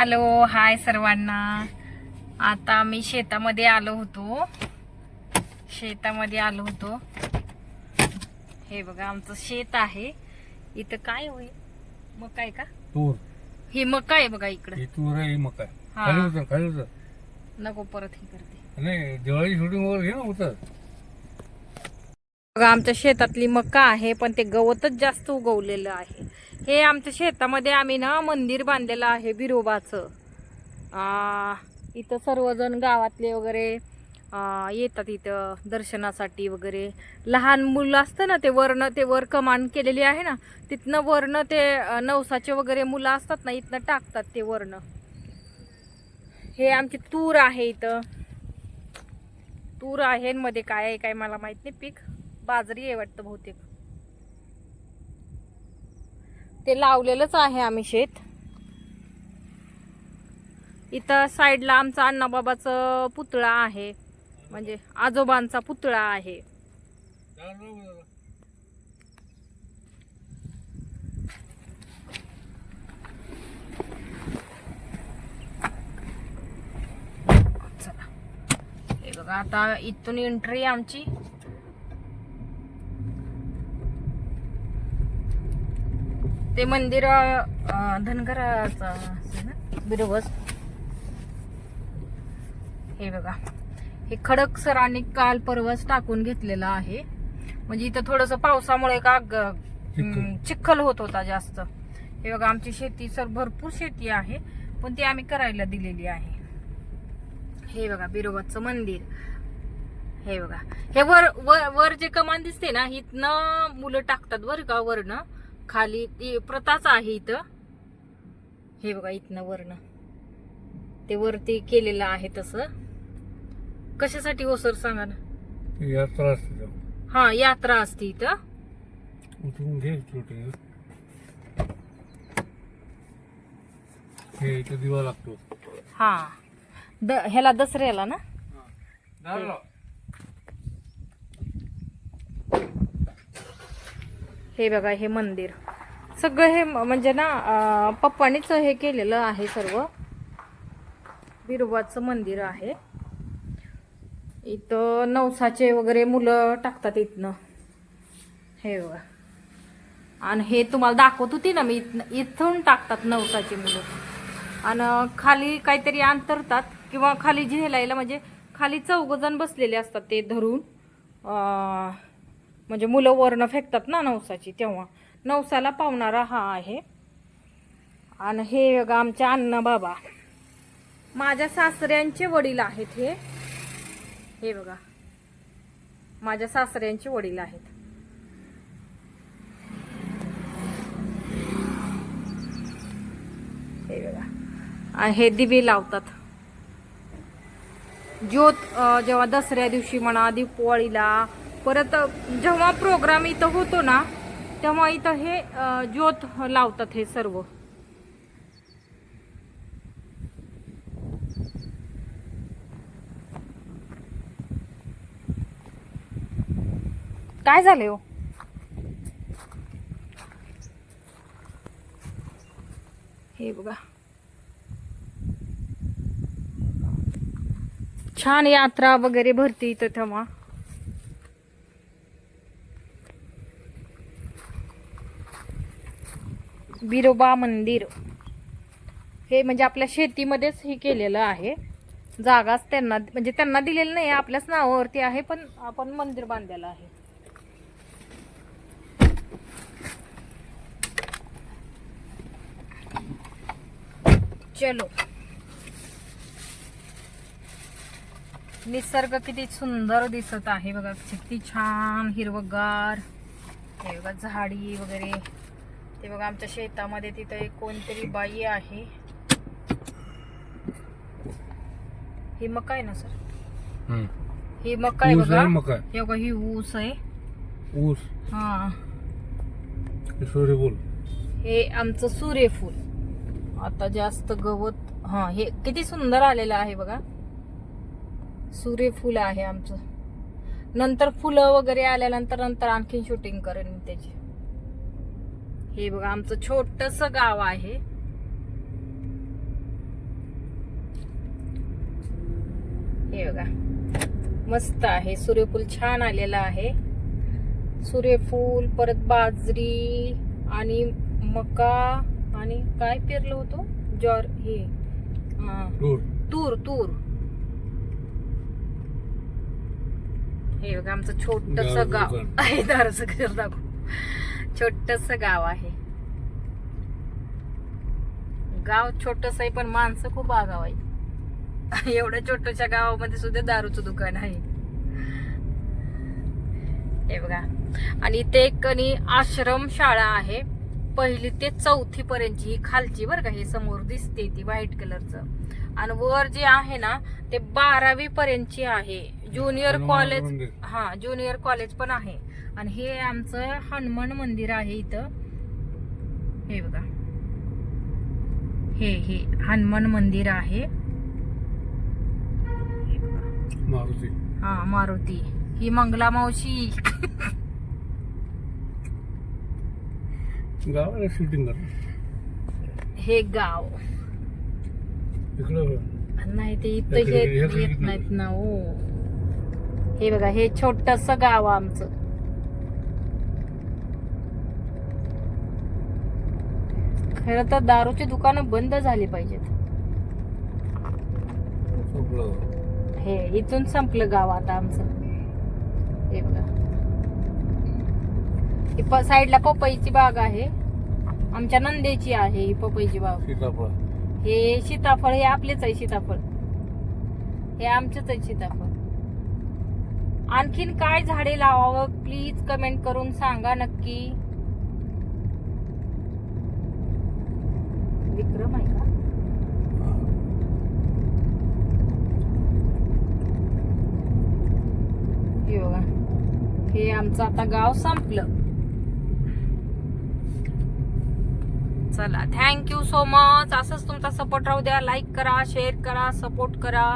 Hello hi सर्वांना. आता मी शेतामध्ये आलो होतो. शेतामध्ये आलो होतो. हे बघा आमचं शेत आहे. इथं काय होईल मका आहे का? तूर. ही मका आहे बघा इकडं. ही तूर आहे ही मका हा. खाली उतर खाली उतर. नको परत हे करते. नाही दिवाळी शूटिंग वगैरे घे ना उतर. बघा आमच्या शेतातली मका आहे पण ते गवतच जास्त उगवलेलं आहे. हे आमच्या शेतामध्ये आम्ही ना मंदिर बांधलेलं आहे बिरोबाचं इथं सर्वजण गावातले वगैरे येतात इथं दर्शनासाठी वगैरे. लहान मुलं असतं ना ते वर्ण ते वर कमान केलेली आहे ना तिथनं वर्ण ते नवसाचे वगैरे मुलं असतात ना इथनं टाकतात ते वर्ण हे आमची तूर आहे इथं. तूर आहे मध्ये काय आहे काय मला माहीत नाही पीक. बाजरी आहे वाटतं बहुतेक. ते लावलेलंच आहे आम्ही शेत. इथं साईडला आमचा अण्णाबाबाचं पुतळा आहे. म्हणजे आजोबांचा पुतळा आहे. बघा आता इथून एंट्री आमची. ते मंदिर धनगराचं बिरोबस हे बघा. हे खडक सरांनी काल परवाच टाकून घेतलेलं आहे. म्हणजे इथं थोडस पावसामुळे का चिखल. होत होता जास्त. हे बघा आमची शेती सर भरपूर शेती आहे पण ती आम्ही करायला दिलेली आहे. हे बघा बिरोबाचं मंदिर. हे बघा. हे वर वर वर जे कमान दिसते ना इथनं मुलं टाकतात बरं का वरनं. खाली ती प्रथाच आहे इथं. हे बघा इथनं वरनं. ते वरती केलेलं आहे तसं. कशासाठी हो सर सांगा ना? यात्रा असते. हा यात्रा असते इथं. उतरून घे शूटिंग हे इथं दिवा लागतो. हा. द ह्याला दसऱ्याला ना? हे बघा हे मंदिर. सगळं हे म्हणजे ना पप्पानेच पप्पानीच हे केलेलं आहे सर्व. बिरोबाचं मंदिर आहे. इथं नवसाचे वगैरे मुलं टाकतात इथनं. हे बघा. आणि हे तुम्हाला दाखवत होती ना मी इथनं इथून टाकतात नवसाची मुलं. आणि खाली काहीतरी अंतरतात किंवा खाली झेलायला म्हणजे खाली चौघजण बसलेले असतात ते धरून. म्हणजे मुलं वर्ण फेकतात ना नवसाची तेव्हा. नवसाला पावणारा हा आहे. आणि हे बघा आमच्या अण्णा बाबा. माझ्या सासऱ्यांचे वडील आहेत हे. हे बघा. माझ्या सासऱ्यांचे वडील आहेत. हे बघा. हे दिवे लावतात. ज्योत जेव्हा दसऱ्या दिवशी म्हणा दीपवाळीला परत जेव्हा प्रोग्राम इथं होतो ना तेव्हा इथं हे ज्योत लावतात हे सर्व. काय झाले हो? हे बघा. छान यात्रा वगैरे भरती इथं तेव्हा. बिरोबा मंदिर. हे म्हणजे आपल्या शेतीमध्येच हे केलेलं आहे. जागाच त्यांना म्हणजे त्यांना दिलेलं नाही आपल्याच नावावरती आहे पण आपण मंदिर बांधलेलं आहे. चलो. निसर्ग किती सुंदर दिसत आहे बघा किती छान हिरवगार. हे बघा झाडी वगैरे. ते बघा आमच्या शेतामध्ये तिथं एक कोणतरी बाई आहे. ही मका आहे ना सर. ही मका आहे बघा. मका. हे बघा ही ऊस आहे. ऊस. हा. हे सूर्यफूल. हे आमचं सूर्यफूल. आता जास्त गवत हा हे किती सुंदर आलेलं आहे बघा. सूर्यफूल आहे आमचं. नंतर फुलं वगैरे आल्यानंतर नंतर आणखीन शूटिंग करेन मी त्याची. हे बघा आमचं छोटस गाव आहे. हे बघा मस्त आहे. सूर्यफूल छान आलेला आहे. सूर्यफूल परत बाजरी आणि मका आणि काय पेरलं होतो? जॉर हे. तूर. तूर हे बघा आमचं छोटस गाव. आहे दारसगर दाखव. छोटस गाव आहे. गाव छोटस आहे पण माणसं खूप आगाव आहे. एवढ्या छोट्याशा गावामध्ये सुद्धा दारूचं दुकान आहे. हे बघा. आणि इथे एक आश्रम शाळा आहे. पहिली ते चौथी पर्यंतची ही खालची बरं का हे समोर दिसते ती व्हाईट कलरचं आणि वर जे आहे ना ते बारावी पर्यंतची आहे. Junior college. हा ज्युनियर कॉलेज पण आहे. आणि हे आमचं हनुमान मंदिर आहे इथं. हे बघा. हे हे हनुमान मंदिर आहे. मारुती. हा मारुती. ही मंगला मावशी. गावाला शूटिंग करतात हे गाव. इकडं नाही ते इथं येत येत नाहीत ना हो. हे बघा हे छोटस गाव आमचं. खर तर दारूची दुकानं बंद झाली पाहिजेत. हे इथून संपलं गाव आता आमचं. हे बघा. साईडला पपईची बाग आहे. आमच्या नंदेची आहे ही पपईची बाग. सीताफळ. हे सीताफळ हे आपलेच आहे सीताफळ. हे आमचेच आहे सीताफळ. आणखीन काय झाडे लावावं प्लीज कमेंट करून सांगा नक्की. विक्रम आहे का? हे हे आमचं आता गाव संपलं. चला. थँक्यू सो मच असंच तुमचा सपोर्ट राहू द्या. लाईक करा शेअर करा सपोर्ट करा.